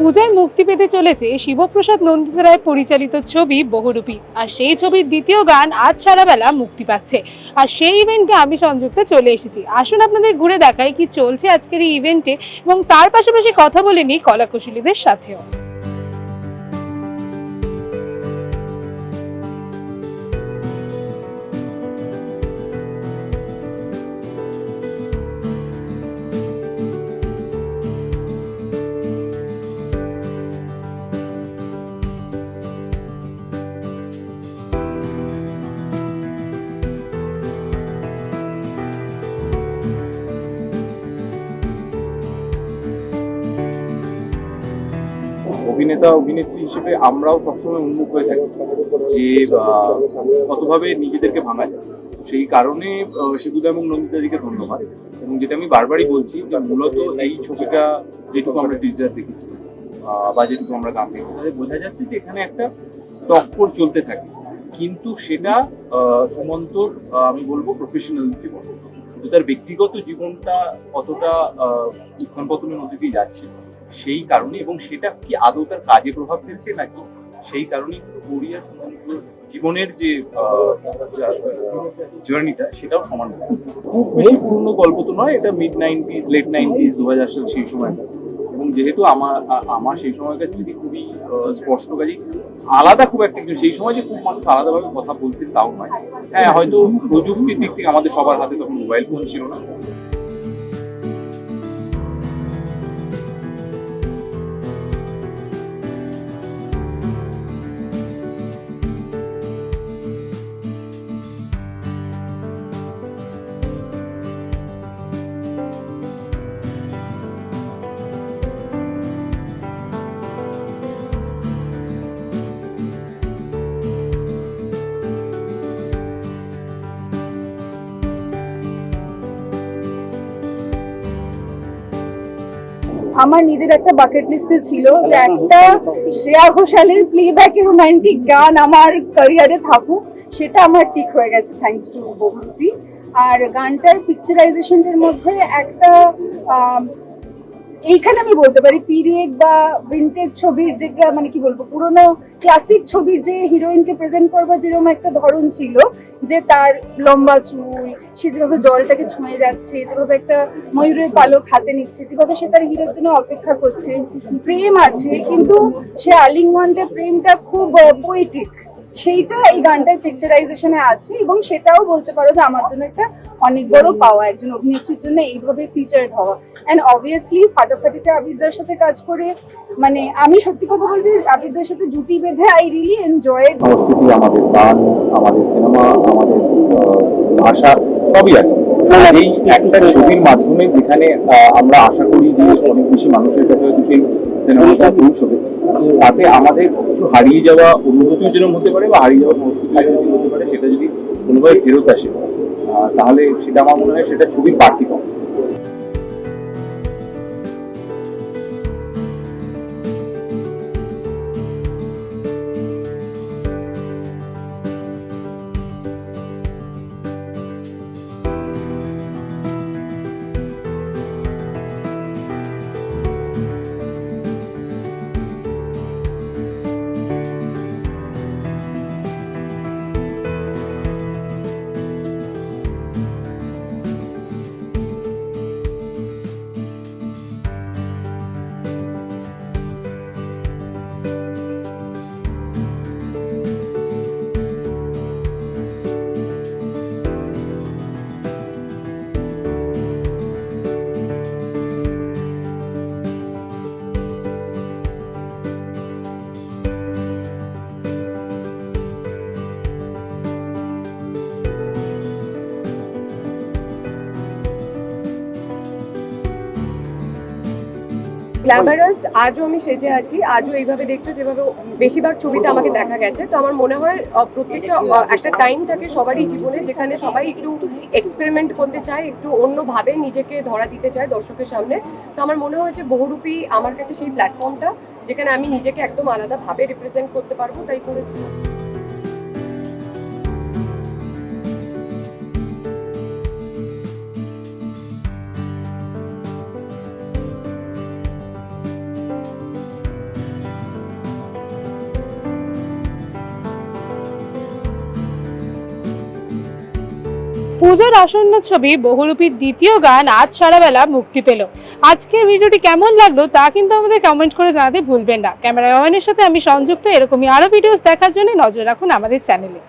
পূজায় মুক্তি পেতে চলেছে শিবপ্রসাদ নন্দিত রায় পরিচালিত ছবি বহুরূপী। আর সেই ছবির দ্বিতীয় গান আজ সারাবেলা মুক্তি পাচ্ছে। আর সেই ইভেন্টে আমি সংযুক্ত চলে এসেছি। আসুন আপনাদের ঘুরে দেখাই কি চলছে আজকের এই ইভেন্টে এবং তার পাশাপাশি কথা বলে নিই কলাকুশলীদের সাথেও। অভিনেতা অভিনেত্রী হিসেবে আমরাও সবসময় উন্মুখ হয়ে থাকি যে কতভাবে নিজেদেরকে ভাঙা যায় সেই কারণে শিবুদা এবং নন্দিতাদিকে ধন্যবাদ। এবং যেটা আমি বারবারই বলছি যে মূলত এই ছবিটা যেটুকু আমরা টিজার দেখেছি বা যেটুকু আমরা গান দেখেছি তাতে বোঝা যাচ্ছে যে এখানে একটা টক্কর চলতে থাকে। কিন্তু সেটা সুমন্তর আমি বলব প্রফেশনাল জীবন তার ব্যক্তিগত জীবনটা আহ, উত্থান পতনের মধ্যে দিয়ে যাচ্ছে। সেই কারণে এবং সেটা কি আদৌ তার কাজে প্রভাব ফেলছে নাকি সেই কারণে সমগ্র জীবনের যে জার্নিটা সেটাও সমান খুব বেশি পুরনো গল্প তো নয়, এটা মিড নাইনটিজ লেট নাইনটিজ দু হাজার সাল সেই সময় এবং যেহেতু আমার আমার সেই সময়কার স্মৃতি খুবই স্পষ্টকারী আলাদা খুব একটা কিন্তু সেই সময় যে খুব মানুষ আলাদাভাবে কথা বলতেন তাও নয়। হ্যাঁ হয়তো প্রযুক্তির দিক থেকে আমাদের সবার হাতে তখন মোবাইল ফোন ছিল না। আমার নিজের একটা বাকেট লিস্টে ছিল যে একটা শ্রেয়া ঘোষালের প্লেব্যাকের রোমান্টিক গান আমার ক্যারিয়ারে থাকুক, সেটা আমার ঠিক হয়ে গেছে থ্যাংকস টু বহুরূপী আর গানটার পিকচারাইজেশনের মধ্যে একটা এইখানে আমি বলতে পারি পিরিয়ড বা ভিন্টেজ ছবির যেটা মানে কি বলব, পুরোনো ক্লাসিক ছবির যে হিরোইনকে প্রেজেন্ট করবার যেরকম একটা ধরন ছিল, যে তার লম্বা চুল, সে যেভাবে জলটাকে ছুঁয়ে যাচ্ছে, যেভাবে একটা ময়ূরের পালক হাতে নিচ্ছে, যেভাবে সে তার হিরোর জন্য অপেক্ষা করছে, প্রেম আছে, কিন্তু সে আলিঙ্গনটা প্রেমটা খুব পোয়েটিক সেইটা এই গানটার পিকচারাইজেশনে আছে এবং সেটাও বলতে পারো যে আমার জন্য একটা অনেক বড় পাওয়া, একজন অভিনেত্রীর জন্য এইভাবে ফিচার্ড হওয়া। অ্যান্ড অবভিয়াসলি ফাটাফাটিতে আবিদার সাথে কাজ করে মানে আমি সত্যি কথা বলছি আবিদার সাথে জুটি বেঁধে আই রিলি এনজয় আমাদের গান, আমাদের সিনেমা আমাদের ভাষা, সবই আছে। এই একটা ছবির মাধ্যমে যেখানে আমরা আশা করি যে অনেক বেশি মানুষের কাছে হয়তো সেই সিনেমাটা পৌঁছবে। তাতে আমাদের কিছু হারিয়ে যাওয়া অনুভূতিও যেরকম হতে পারে বা হারিয়ে যাওয়া সংস্কৃতি হতে পারে সেটা যদি কোনোভাবে ফেরত আসে তাহলে সেটা আমার মনে হয় সেটা ছবির বাড়তি গ্ল্যামারাস আজও আমি সেজে আছি, আজও এইভাবে দেখছ যেভাবে বেশিরভাগ ছবিতে আমাকে দেখা গেছে। তো আমার মনে হয় প্রত্যেকটা একটা টাইম থাকে সবারই জীবনে যেখানে সবাই একটু এক্সপেরিমেন্ট করতে চায়, একটু অন্যভাবে নিজেকে ধরা দিতে চায় দর্শকের সামনে। তো আমার মনে হয় যে বহুরূপী আমার কাছে সেই প্ল্যাটফর্মটা যেখানে আমি নিজেকে একদম আলাদাভাবে রিপ্রেজেন্ট করতে পারব, তাই করেছি। পুজোর আসন্ন ছবি বহুরূপীর দ্বিতীয় গান আজ সারাবেলা মুক্তি পেল। আজকের ভিডিওটি কেমন লাগল তা কিন্তু আমাদের কমেন্ট করে জানাতে ভুলবেন না। ক্যামেরা সাথে আমি সংযুক্ত, এরকমই আরও ভিডিওস দেখার জন্য নজর রাখুন আমাদের চ্যানেলে